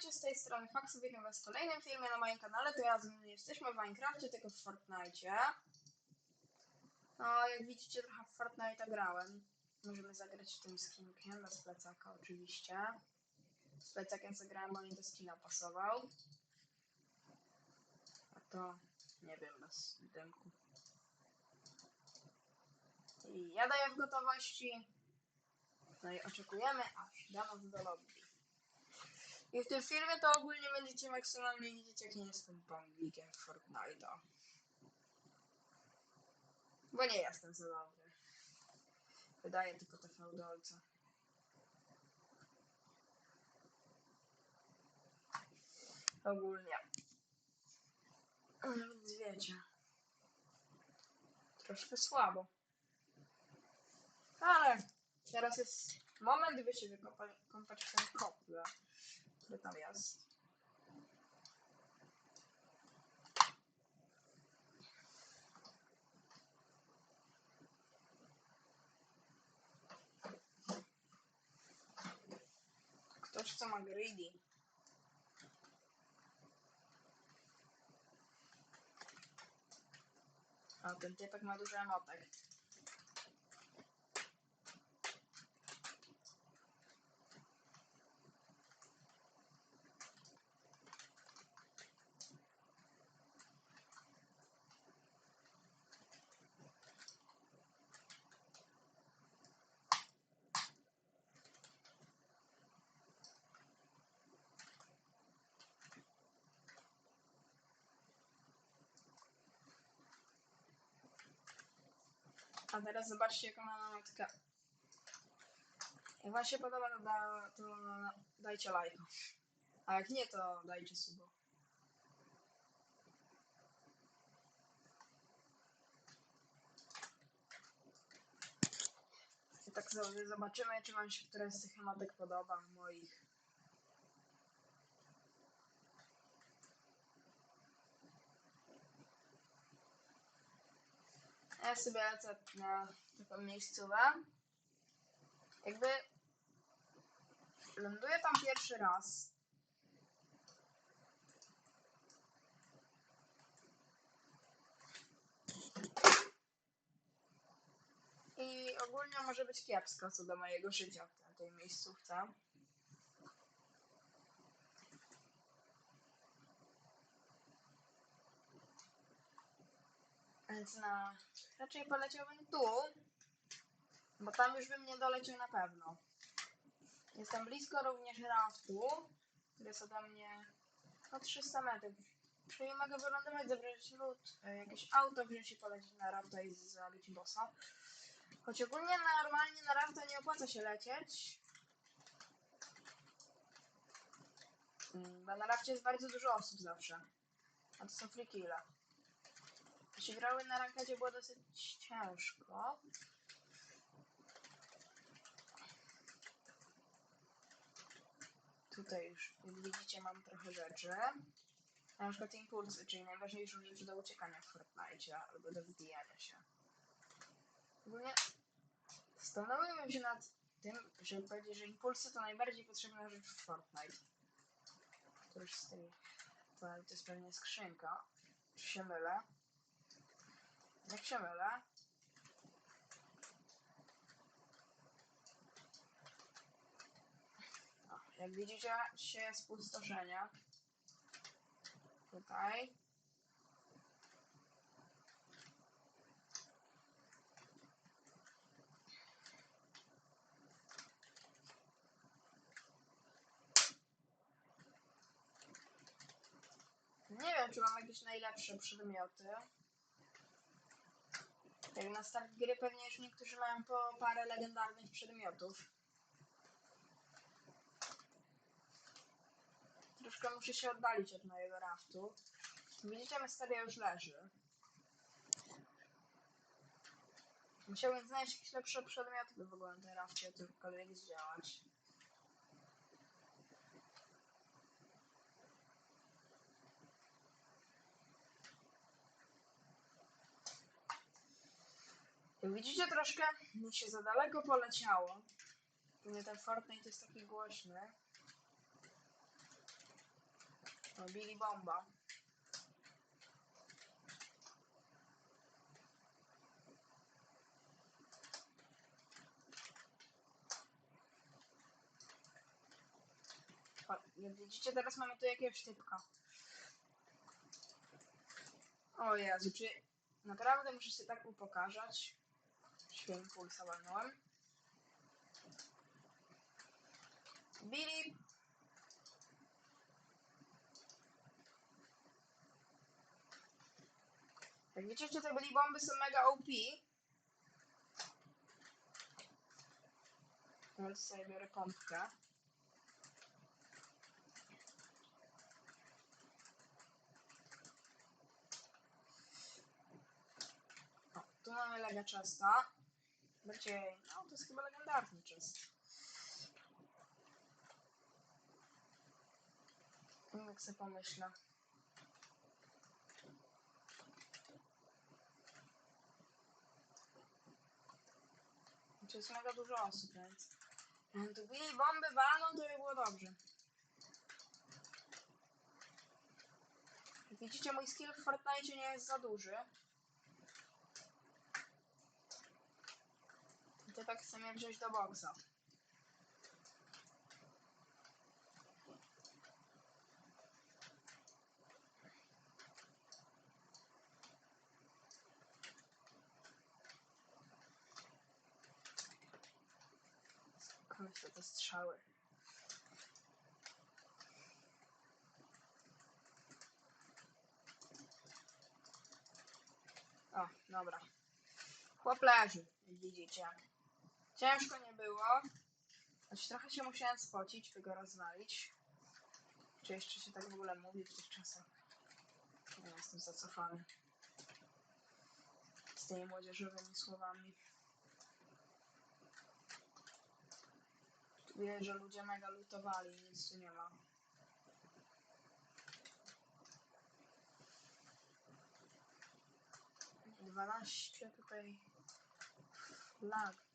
Witajcie z tej strony Faxu, witam was w kolejnym filmie na moim kanale, to ja z nie jesteśmy w Minecrafcie, tylko w Fortnite. No, jak widzicie trochę w Fortnite grałem. Możemy zagrać tym skinkiem, bez plecaka oczywiście. Z plecakiem zagrałem, mi do skina pasował. A to, nie wiem, bez dymku. I ja daję w gotowości. No i oczekujemy, aż da nas do lobby. W tym filmie to ogólnie będziecie maksymalnie widzieć, jak nie jestem bambikiem w Fortnite'a. Bo nie jestem za dobry. Wydaje tylko te feudolce. Ogólnie. Więc wiecie. Troszkę słabo. Ale teraz jest moment, by się wykopać ten. Który tam jest. Ktoś co ma greedy. A ten typek ma duży emotek. A teraz zobaczcie, jaką mam emotkę. Jak wam się podoba, to, da, to dajcie lajka. A jak nie, to dajcie subo. I tak sobie zobaczymy, czy wam się któraś z tych emotek podoba, moich. Ja sobie lecę na taką miejscówę. Jakby ląduję tam pierwszy raz. I ogólnie może być kiepsko co do mojego życia w tej miejscówce. Więc no, raczej poleciałbym tu, bo tam już bym nie doleciał na pewno. Jestem blisko również raftu, który jest ode mnie no 300 metrów. Czyli mogę wylądować, zabrać lód, e, jakieś auto wziąć i polecieć na rafta i zabić bossa. Choć ogólnie normalnie na rafta nie opłaca się lecieć. Mm, Bo na rafcie jest bardzo dużo osób zawsze. A to są free kille. Jeśli grały na rankadzie było dosyć ciężko. Tutaj już, jak widzicie, mam trochę rzeczy. Na przykład impulsy, czyli najważniejszą rzecz do uciekania w Fortnite albo do wbijania się. Ogólnie zastanowiłem się nad tym, żeby powiedzieć, że impulsy to najbardziej potrzebna rzecz w Fortnite. To już z tej... To, to jest pewnie skrzynka. Czy się mylę? Jak się mylę? Jak widzicie, się spustoszenie. Tutaj. Nie wiem, czy mam jakieś najlepsze przedmioty. Jak na start gry pewnie już niektórzy mają po parę legendarnych przedmiotów. Troszkę muszę się oddalić od mojego raftu. Widzicie, Mysteria już leży. Musiałbym znaleźć jakieś lepsze przedmioty, by w ogóle na tej rafcie cokolwiek zdziałać. Widzicie, troszkę mi się za daleko poleciało. Pewnie ten Fortnite jest taki głośny. Robili bomba. O, jak widzicie, teraz mamy tu jakiegoś typka. O Jezu, czy naprawdę muszę się tak upokarzać? Święty pulsa walnąłem. Billy! Jak widzicie, te byli bomby są mega OP. Więc sobie biorę pompkę. O, tu mamy lega częsta. Bardziej, no to jest chyba legendarny czas. Jak sobie pomyślę. To jest mega dużo osób, więc... Bili bomby walną, to by było dobrze. Widzicie, mój skill w Fortnite nie jest za duży. To tak chcę wziąć do boksa. Myślę te strzały. O, dobra. Chłop leży, widzicie. Ciężko nie było. Choć trochę się musiałem spocić, by go rozwalić. Czy jeszcze się tak w ogóle mówi w tych czasach? Nie jestem zacofany. Z tymi młodzieżowymi słowami. Wiem, że ludzie mega lutowali nic tu nie ma. Dwanaście tutaj lag.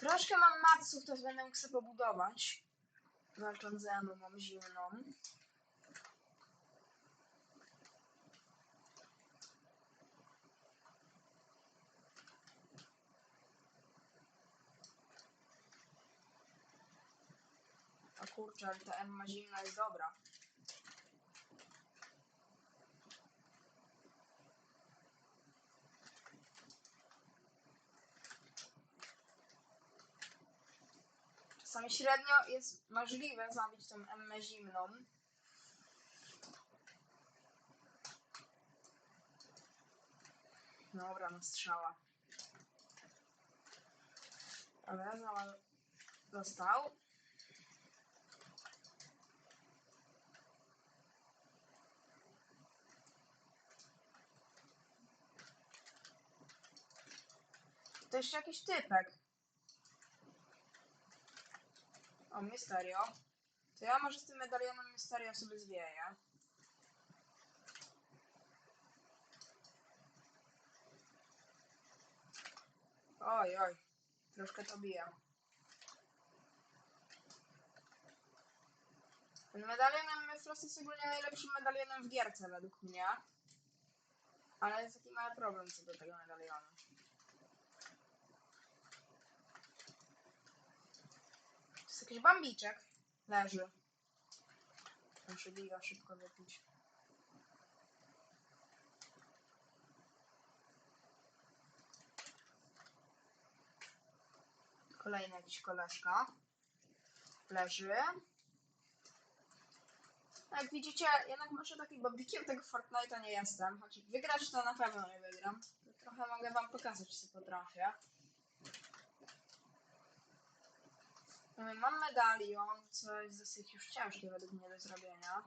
Troszkę mam matsów, to będę mógł sobie pobudować. Walcząc ze mną mam zimną. Kurczę, ale ta Emma zimna jest dobra. Czasami średnio jest możliwe zabić tą Emmę zimną. Dobra, no strzała. Ale za dostał. To jeszcze jakiś typek. O, Mysterio. To ja może z tym medalionem Mysterio sobie zwieję. Oj, oj. Troszkę to bije. Ten medalionem Mythros jest ogólnie najlepszym medalionem w gierce według mnie. Ale jest taki mały problem co do tego medalionu. To jest jakiś bambiczek. Leży. Muszę biga szybko wypić. Kolejny jakiś koleżka. Leży. No Jak widzicie, jednak może takim babikiem tego Fortnite'a nie jestem. Choć wygrać to na pewno nie wygram. Trochę mogę wam pokazać, co potrafię. Mam medalion, co jest dosyć już ciężkie według mnie do zrobienia.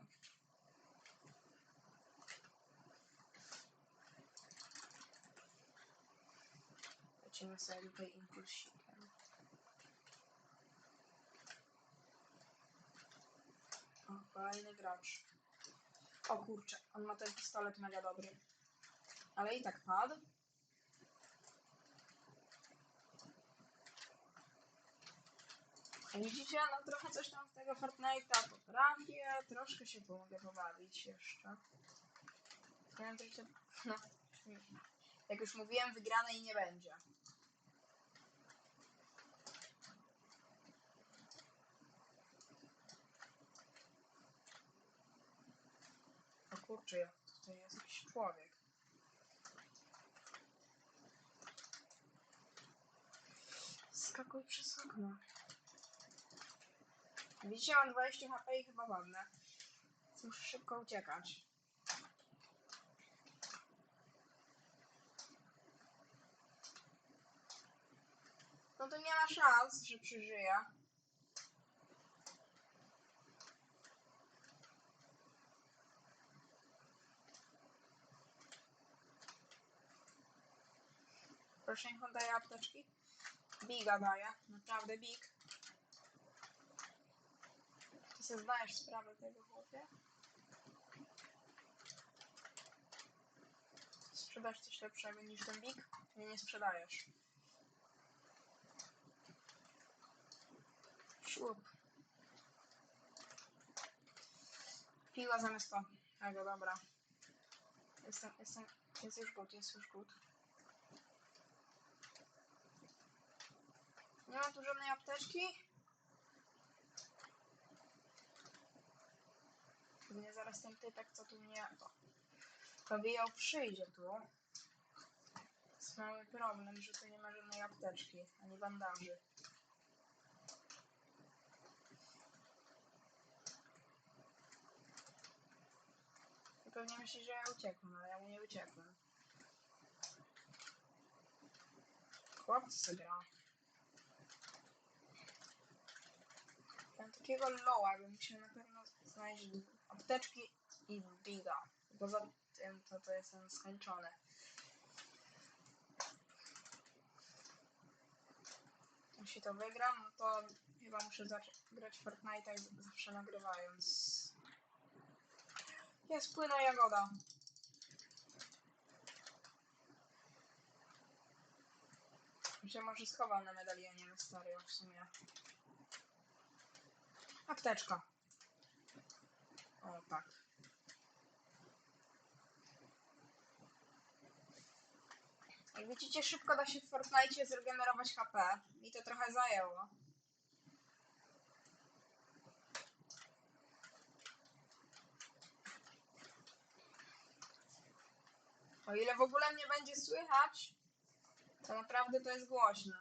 Lecimy sobie tutaj impulsikiem. O, kolejny gracz. O kurczę, on ma ten pistolet mega dobry. Ale i tak padł. Widzicie, no trochę coś tam z tego Fortnite'a potrafię, troszkę się pomogę pobawić jeszcze. Wiem, troszkę, no, jak już mówiłem, wygranej nie będzie. O kurczę, jak tutaj jest jakiś człowiek. Skakuj przez okno. Widzicie, mam 20 HP i chyba ładne. Muszę szybko uciekać. No to nie ma szans, że przeżyję. Proszę, niech on daje apteczki. Biga daje, naprawdę big. Ty sobie zdajesz sprawę tego chłopie? Sprzedasz coś lepszego niż big? Nie, nie sprzedajesz. Szłup. Piła zamiast to. Tego, dobra. Jestem, jestem, jest już good, jest już good. Nie ma tu żadnej apteczki? Pewnie zaraz ten typek, co tu mnie pobijał, przyjdzie tu. Jest mały problem, że tu nie ma żadnej apteczki, ani bandaży. I pewnie myśli, że ja uciekłem, ale ja mu nie uciekłem. Chłopcy gra. Mam takiego loła, bym musiał na pewno znaleźć apteczki i biga. Poza tym to, to jestem skończony. Jeśli to wygram, no to chyba muszę grać Fortnite'a zawsze nagrywając. Jest płyna jagoda. Się może schował na medalionie Mysterio w sumie. Apteczka. O, tak. Jak widzicie, szybko da się w Fortnite zregenerować HP. Mi to trochę zajęło. O ile w ogóle mnie będzie słychać, to naprawdę to jest głośno.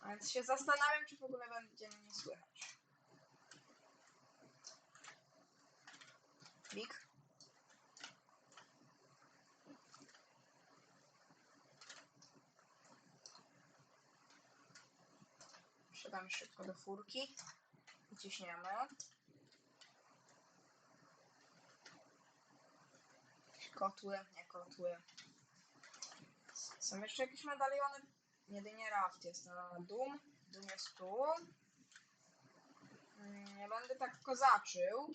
A Więc się zastanawiam, czy w ogóle będzie mnie słychać. Big? Szybko do furki i ciśniemy. Kotły, nie kotły. Są jeszcze jakieś medaliony? Jedynie raft jest na Doom. Doom jest tu. Mm, Nie będę tak kozaczył.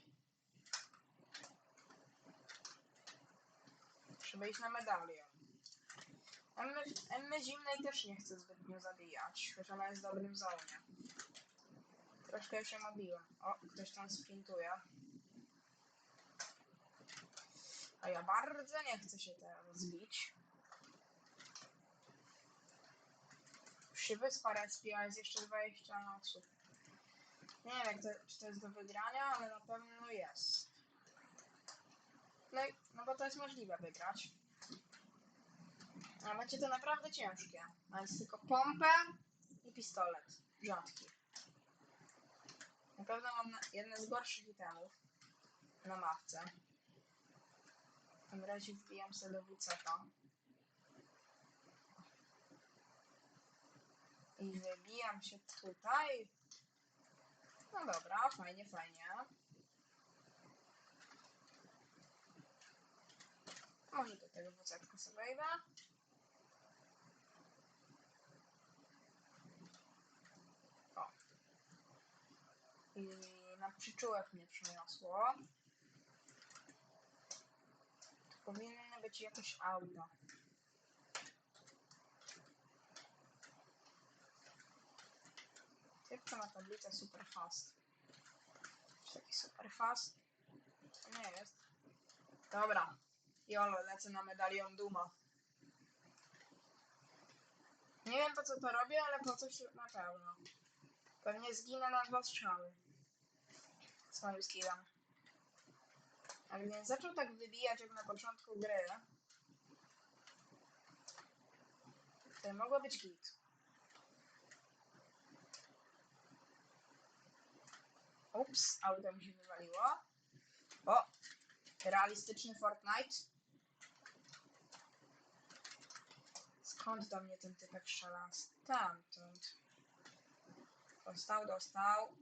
Trzeba iść na medalion. Emmy, Emmy zimnej też nie chcę zbytnio zabijać, choć ona jest dobrym zonie. Troszkę ją obiłem. O, ktoś tam sprintuje. A ja bardzo nie chcę się teraz zbić. Już się wyspa respiła, jest jeszcze 20 osób. Nie wiem, to, czy to jest do wygrania, ale na pewno jest. No, i, no bo to jest możliwe wygrać. A macie to naprawdę ciężkie. Mając tylko pompę i pistolet. Rzadki. Na pewno mam jedne z gorszych itemów na mapce. W tym razie wbijam sobie do WCK. I wybijam się tutaj. No dobra, fajnie, fajnie. Może do tego sobie wejdę. O. I na przyczółek mnie przyniosło. Tu powinny być jakieś auta. Wrócę na tablicę super fast. Czy taki super fast? To nie jest. Dobra. Jolo, lecę na medalion Duma. Nie wiem po co to robię, ale po coś na pewno. Pewnie zginę na dwa strzały. Z moim skillem. A gdybym zaczął tak wybijać jak na początku gry, to mogło być git. Ups, auto mi się wywaliło. O! Realistyczny Fortnite. Skąd do mnie ten typek strzela? Stamtąd. Dostał, dostał.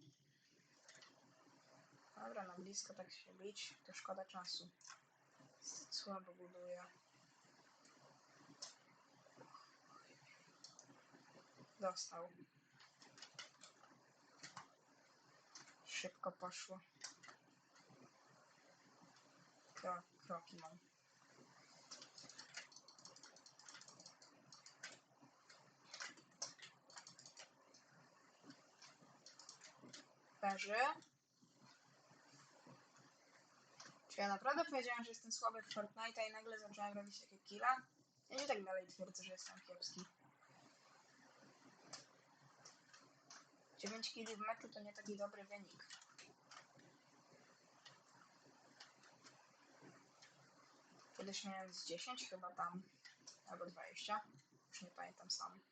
Dobra, na blisko tak się bić, to szkoda czasu. Słabo buduje. Dostał. Szybko poszło. Kro, kroki mam. Leży. Czy ja naprawdę powiedziałem, że jestem słaby w Fortnite'a i nagle zacząłem robić takie killa? Ja nie tak dalej twierdzę, że jestem kiepski. 9 killi w meczu to nie taki dobry wynik. Kiedyś miałem z 10 chyba tam, albo 20. Już nie pamiętam sam.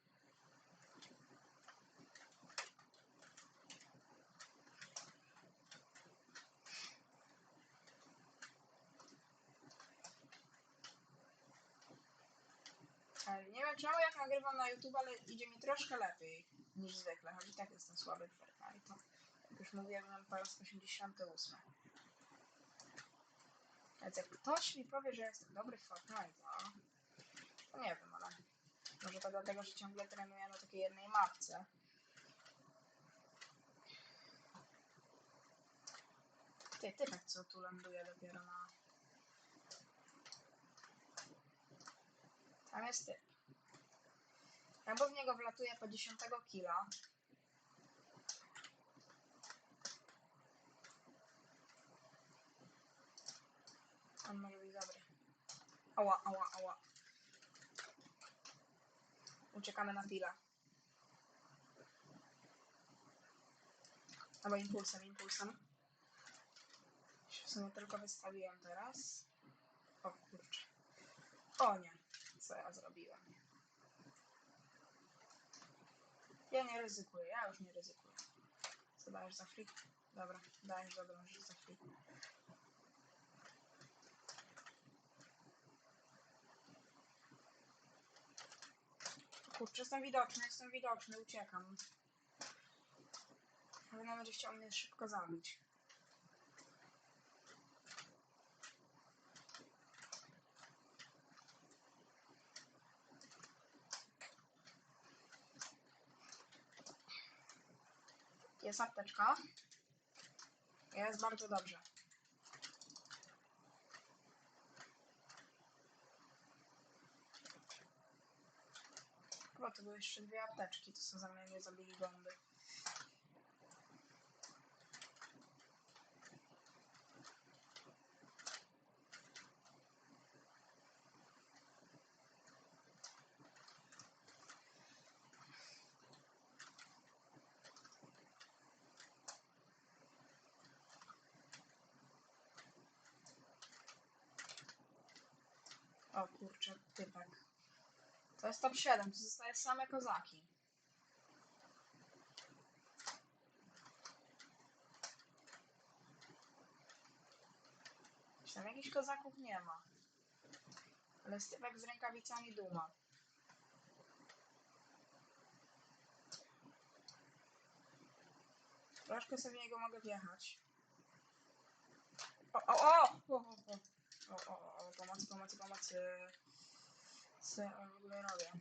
Nie wiem czemu jak nagrywam na YouTube, ale idzie mi troszkę lepiej niż zwykle, choć i tak jestem słaby w Fortnite. Jak już mówiłem, mam po raz 88. Więc jak ktoś mi powie, że jestem dobry w Fortnite, to nie wiem, ale może to dlatego, że ciągle trenuję na takiej jednej mapce. Ty, typek co tu ląduje dopiero na... Tam jest typ. Albo w niego wlatuje po 10 kila. On może być dobry. Ała, ała, ała. Uciekamy na pila. Albo impulsem, impulsem. Się w sumie tylko wystawiłem teraz. O kurczę. O nie. Co ja zrobiłem? Ja nie ryzykuję, ja już nie ryzykuję. Co dajesz za free? Dobra, dajesz dobrą rzecz za free. Kurczę, jestem widoczny, jestem widoczny, uciekam. Ale nawet będzie chciał mnie szybko zabić. Jest apteczka. Jest bardzo dobrze. Chyba to były jeszcze dwie apteczki, to są za mnie nie zabili bomby. O kurczę, typek. To jest top 7, to zostaje same kozaki. Tam jakichś kozaków nie ma. Ale stypek z rękawicami duma. Troszkę sobie niego mogę wjechać. O, o, o! O, o, o. O, o, o, pomocy, pomocy, pomocy. Ja w ogóle robię?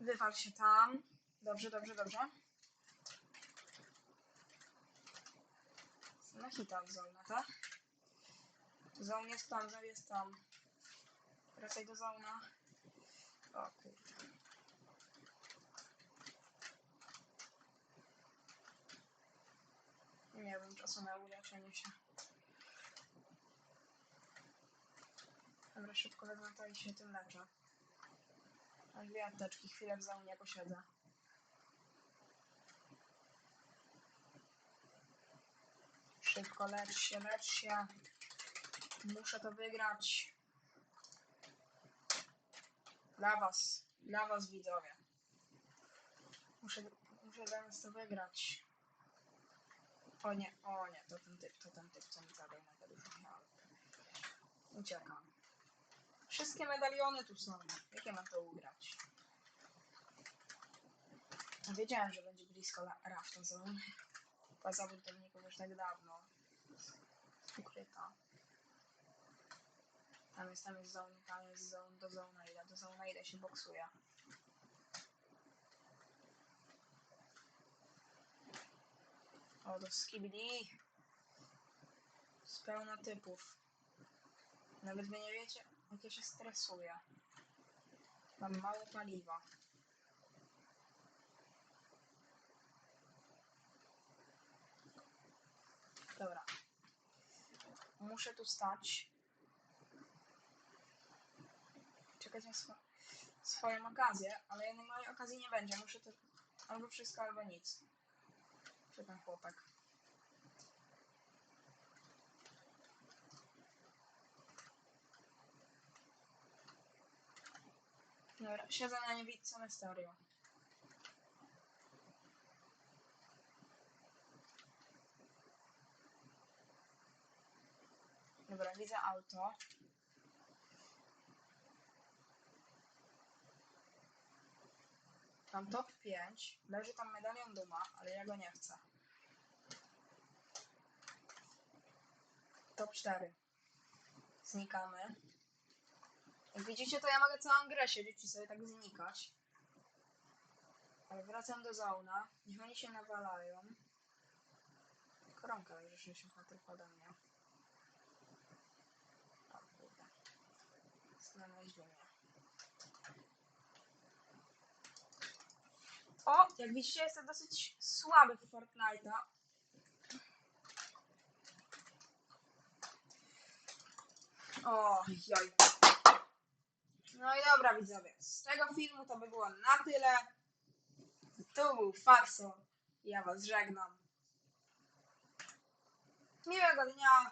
Wywal się tam. Dobrze, dobrze, dobrze. Na hita od Zolna, tak? Zol jest tam, Zol jest tam. Wracaj do zauna. O kurde. Wiem czasu na uleczenie się. Dobra, szybko to i się tym leczę. Mam dwie apteczki, chwilę w zaunie posiedzę. Szybko lecz się, lecz się. Muszę to wygrać. Dla was, dla was widzowie. Muszę, muszę zamiast to wygrać. O nie, o nie, to ten typ, to ten typ, co mi zadał na dużo. Uciekam. Wszystkie medaliony tu są. Jak ja mam to ugrać? No Wiedziałem, że będzie blisko Rafta Zone. Baza budowników już tak dawno. Ukryta. Tam jest, tam jest zone, tam jest zone, do zona idę, do zona idę się boksuje. O, do skibidi. Z pełna typów. Nawet wy nie wiecie, jak ja się stresuję. Mam mało paliwa. Dobra. Muszę tu stać. Czekać na swo swoją okazję, ale jednej mojej okazji nie będzie. Muszę to albo wszystko, albo nic. Czy ten chłopak. Dobra, siedzę na niewidce na stereo. Dobra, widzę auto. Tam top 5. Leży tam medalion duma, ale ja go nie chcę. Top 4. Znikamy. Jak widzicie, to ja mogę całą grę siedzieć i sobie tak znikać. Ale wracam do zauna. Niech oni się nawalają. Koronka leży 60 metrów ode mnie. O kurde. Znaleźli mnie. O, jak widzicie, jestem dosyć słaby w Fortnite'a. O, joj. No i dobra widzowie, z tego filmu to by było na tyle. Tu był Farso. Ja was żegnam. Miłego dnia.